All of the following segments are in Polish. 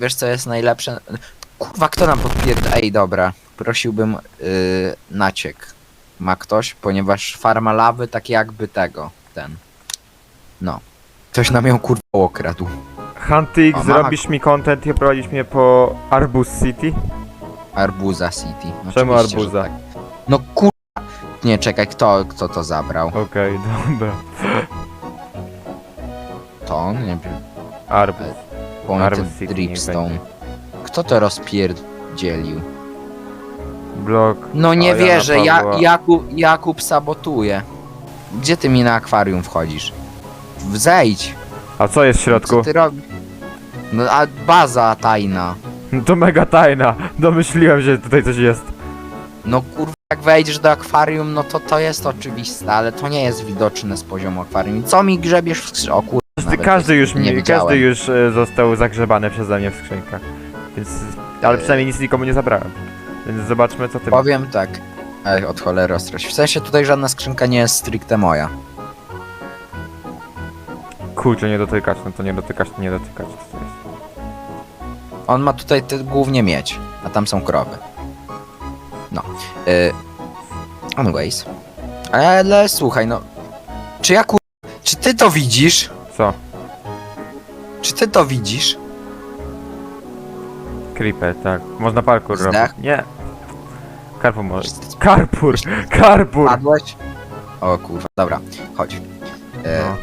Wiesz co jest najlepsze? Kurwa, kto nam podpierd... Ej, dobra. Prosiłbym yy, naciek. Ma ktoś? Ponieważ farma lawy tak jakby tego, ten. No. Ktoś nam ją kurwa okradł. Huntik, O, mama. zrobisz mi content i prowadzisz mnie po Arbus City? Arbuza City. Czemu Oczywiście, że Arbuza? Tak. No kurwa. Nie, czekaj, kto, kto to zabrał? Okej, dobra. To on? Nie wiem. Arbus. City niech Dripstone. będzie. Kto to rozpierdzielił? Blok. No nie Jana wierzę, ja, Pawła. Jakub, Jakub sabotuje. Gdzie ty mi na akwarium wchodzisz? W- Zejdź! A co jest w środku? Co ty robisz? No a baza tajna. To mega tajna. Domyśliłem się, że tutaj coś jest. No kurwa, jak wejdziesz do akwarium, no to to jest oczywiste, ale to nie jest widoczne z poziomu akwarium. Co mi grzebiesz w skrzynce? O kurwa, Każdy, nawet każdy już nie mi, wiedziałem. każdy już e, został zagrzebany przeze mnie w skrzynkach. Więc, ale przynajmniej nic nikomu nie zabrałem. Więc zobaczmy co ty Powiem tak. Ej, od cholery ostrość. W sensie tutaj żadna skrzynka nie jest stricte moja. Kurczę, nie dotykać, no to nie dotykać, to nie dotykać. Co to jest? On ma tutaj głównie mieć, a tam są krowy. No. Y, anyways. Ale słuchaj, no. Czy ja kur... Czy ty to widzisz? Co? Czy ty to widzisz? Creeper, tak. Można parkour Zdech? robić. Nie. Karpur może. Karpur! Karpur! Padłeś? O kurwa, dobra, chodź. Y, No.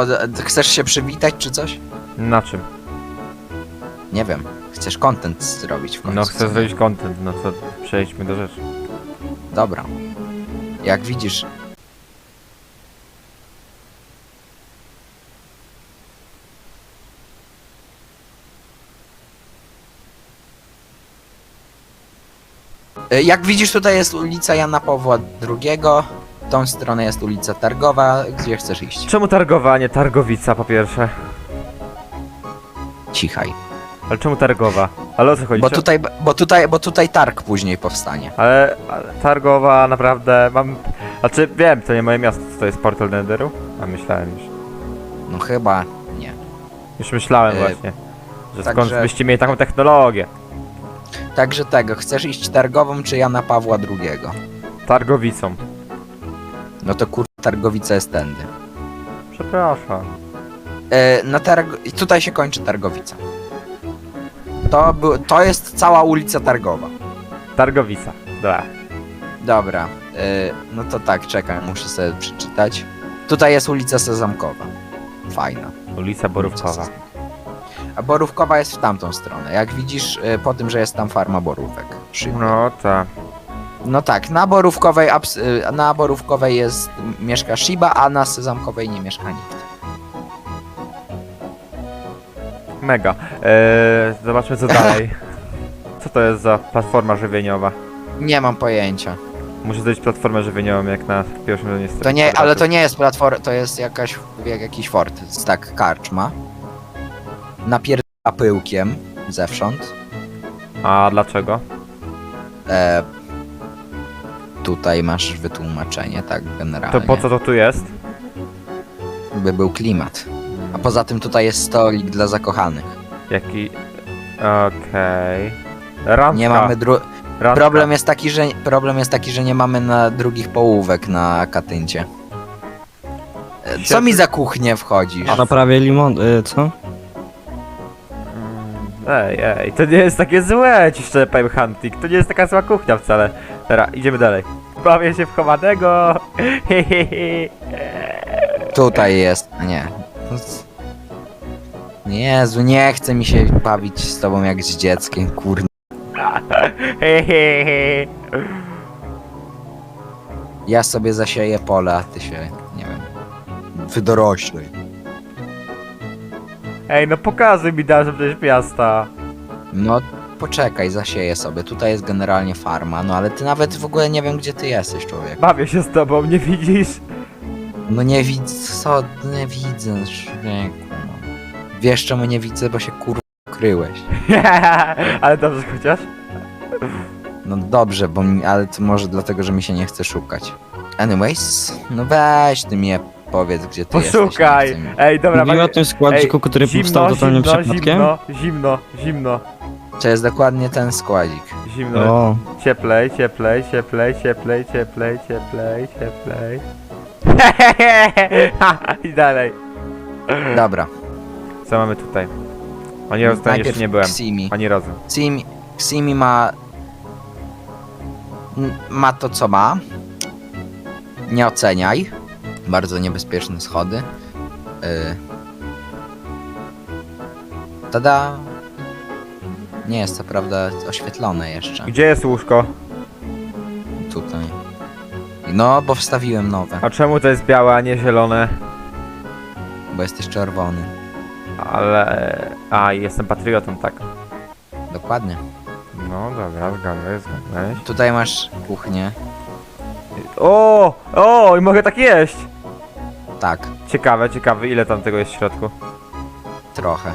o, d- chcesz się przywitać czy coś? Na czym? Nie wiem. Chcesz content zrobić w końcu. No chcę zrobić content, no to przejdźmy do rzeczy. Dobra. Jak widzisz, Jak widzisz, tutaj jest ulica Jana Pawła II. W tą stronę jest ulica Targowa. Gdzie chcesz iść? Czemu targowa, a nie targowica po pierwsze? Cichaj. Ale czemu targowa? Ale o co chodzi? Bo Czemu- tutaj, bo tutaj, bo tutaj targ później powstanie. Ale, ale targowa naprawdę mam... Znaczy wiem, to nie moje miasto, to jest portal Netheru? A myślałem już. No chyba nie. Już myślałem E, właśnie. Że skąd także- byście mieli taką technologię? Także tego, chcesz iść targową czy Jana Pawła II? Targowicą. No to kur... targowica jest tędy. Przepraszam. E, na targ... i Tutaj się kończy targowica. To, był, to jest cała ulica targowa. Targowica. Dobra. Dobra, e, no to tak, czekaj, muszę sobie przeczytać. Tutaj jest ulica Sezamkowa. Fajna. Ulica Borówkowa. A Borówkowa jest w tamtą stronę. Jak widzisz, e, po tym, że jest tam farma borówek. Szybko. No tak. No tak, na Borówkowej, abs- e, na Borówkowej jest, mieszka Shiba, a na Sezamkowej nie mieszka nikt. Mega. Eee, zobaczmy co dalej. Co to jest za platforma żywieniowa? Nie mam pojęcia. Muszę zrobić platformę żywieniową jak na pierwszym To nie, ale to nie jest platforma, to jest jakaś, jak jakiś fort. Jest tak, karczma. Napierdala pyłkiem zewsząd. A dlaczego? E, tutaj masz wytłumaczenie, tak generalnie. To po co to tu jest? By był klimat. A poza tym tutaj jest stolik dla zakochanych. Jaki... Okej... Randka. Nie mamy dru... Randka. Problem jest taki, że problem jest taki, że nie mamy na drugich połówek na Katyncie. E, Co mi za kuchnię wchodzisz? A naprawię limon... Y, co? Ej, ej, to nie jest takie złe, ci szczerze powiem Hunting, to nie jest taka zła kuchnia wcale. Dobra, idziemy dalej. Bawię się w chowanego. Hehehe. Tutaj jest. Nie. Jezu, nie chce mi się bawić z tobą jak z dzieckiem. Hehehe. Ja sobie zasieję pole, a ty się, nie wiem, wydoroślej. Ej, no pokazuj mi dalsze przecież miasta. No, poczekaj, zasieję sobie. Tutaj jest generalnie farma, no ale ty nawet w ogóle nie wiem, gdzie ty jesteś, człowiek. Bawię się z tobą, nie widzisz? No nie widzę, co, nie widzę, człowieku, no. Wiesz czemu nie widzę, bo się kurwa ukryłeś. Ale dobrze chociaż? No dobrze, bo mi, ale to może dlatego, że mi się nie chce szukać. Anyways, no weź ty mnie Powiedz, gdzie ty Poszukaj! jesteś. Maksym. Ej, dobra, Mówimy o tym składziku, który zimno, powstał totalnym zimno, przypadkiem? Zimno, zimno, zimno, To jest dokładnie ten składzik. zimno. O, Cieplej, cieplej, cieplej, cieplej, cieplej, cieplej, cieplej. I dalej. Dobra. Co mamy tutaj? Oni rozdają Najpierw jeszcze nie byłem. Ksimi. Oni rozum. Ksimi, Ksimi ma... n- Ma to, co ma. Nie oceniaj. Bardzo niebezpieczne schody. Y... Tada. Nie jest to prawda oświetlone jeszcze. Gdzie jest łóżko? Tutaj. No, bo wstawiłem nowe, A czemu to jest białe, a nie zielone? bo jesteś czerwony. Ale... A, jestem patriotą, tak. Dokładnie. No dobra, zgadłeś, zgadłeś. Tutaj masz kuchnię. O! O! I mogę tak jeść! Tak, Ciekawe, ciekawe, ile tam tego jest w środku. trochę.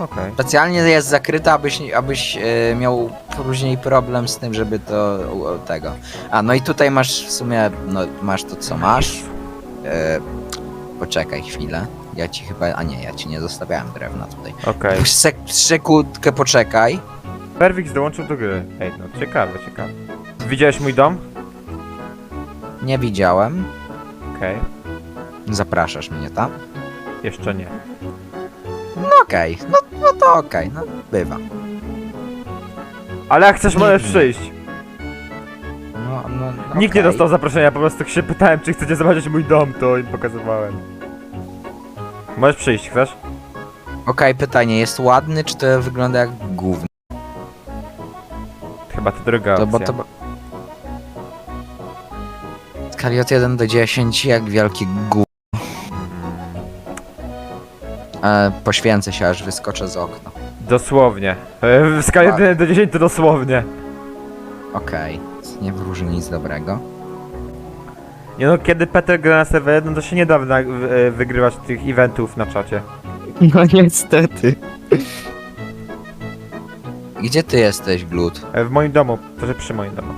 Okej. Specjalnie jest zakryta, abyś, abyś e, miał później problem z tym, żeby to u- tego. A no i tutaj masz w sumie, no masz to co masz. E, poczekaj chwilę. Ja ci chyba, a nie, ja ci nie zostawiałem drewna tutaj. Okej. Sek, sekundkę poczekaj. Perfix dołączył do gry. Ej, no ciekawe, ciekawe. Widziałeś mój dom? Nie widziałem. Okej. Zapraszasz mnie tam? Jeszcze nie. No okej, no, no to okej, no bywa. Ale jak chcesz, możesz przyjść. No, no, Nikt nie okej. dostał zaproszenia, po prostu się pytałem, czy chcecie zobaczyć mój dom, to im pokazywałem. Możesz przyjść, chcesz? Okej, pytanie, jest ładny, czy to wygląda jak gówno? Chyba to druga To opcja. bo to. Skali od 1 do 10, jak wielki gó. E, poświęcę się, aż wyskoczę z okna. Dosłownie. E, W skali Tak. 1 do 10 to dosłownie. Okej, nie wróży nic dobrego. Nie no, kiedy Peter gra na serwer 1, to się nie da na, w- e, wygrywać tych eventów na czacie. no niestety. Gdzie ty jesteś, Glut? E, W moim domu, to że przy moim domu.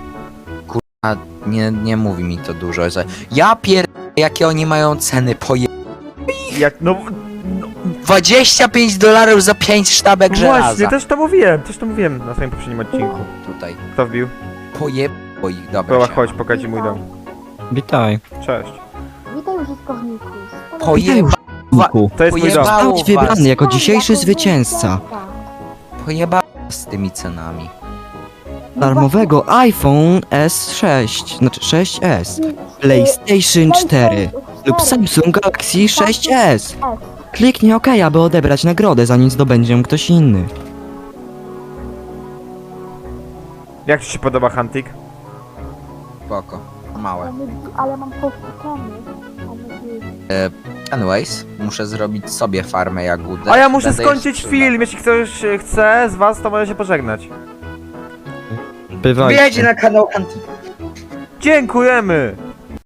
A nie, nie mówi mi to dużo. że- Ja pier... Jakie oni mają ceny? Poje... Jak, no, 25 dolarów za 5 sztabek właśnie, żelaza. też to mówiłem, też to mówiłem na swoim poprzednim odcinku. Tutaj. Kto wbił? Poje... ich, dobra. Chodź, pokaż ci mój dom. Witaj. Cześć. Witaj użytkowniku. Pojeba... Niku. To jest mój dom. Pojebało Zostałeś wybrany was. jako dzisiejszy zwycięzca Pojeba... z tymi cenami. darmowego iPhone S6, znaczy 6S, PlayStation 4 lub Samsung Galaxy 6S. Kliknij OK, aby odebrać nagrodę, zanim zdobędzie ją ktoś inny. Jak ci się podoba Huntik? Spoko. Małe. Ale mam powtórzony. Anyways, muszę zrobić sobie farmę jagódek. A ja muszę Będę skończyć jeszcze film, jeśli ktoś e, chce z was, to może się pożegnać. Bywajcie. na kanał Hunting. Dziękujemy!